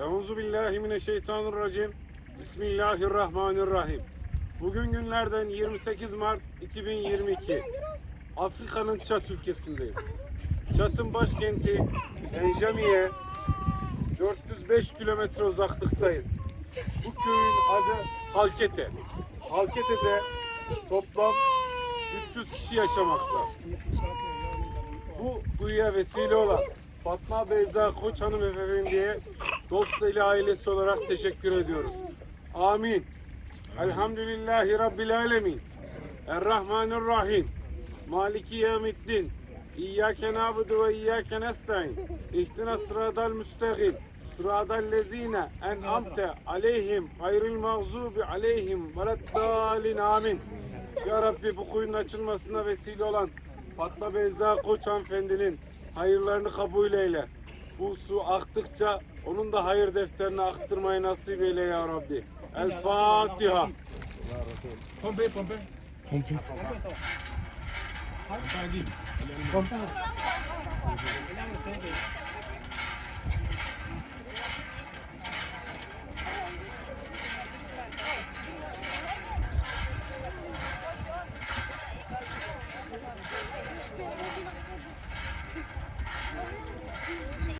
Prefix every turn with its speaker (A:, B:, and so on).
A: Euzu billahi mineşşeytanirracim. Bismillahirrahmanirrahim. Bugün günlerden 28 Mart 2022. Afrika'nın Çat ülkesindeyiz. Çat'ın başkenti Enjamiye 405 kilometre uzaklıktayız. Bu köyün adı Halkete. Halkete'de toplam 300 kişi yaşamakta. Bu kuyuya vesile olan Fatma Beyza Koç hanımefendiye dost ile ailesi olarak teşekkür ediyoruz. Amin. Elhamdülillahi Rabbil alemin. Errahmanirrahim. Maliki yevmiddin. İyyâke nâbudu ve iyyâke nestaîn. İhdina sıradal müstakim. Sıradal lezîne en'amte aleyhim gayril mağzubi aleyhim veleddâlin amin. Ya Rabbi bu kuyunun açılmasına vesile olan Fatma Beyza Koç hanımefendinin hayırlarını kabul eyle. Bu su aktıkça onun da hayır defterine aktırmayı nasip eyle ya Rabbi. El Fatiha.
B: Pompe, pompe. Pompe. Pompe.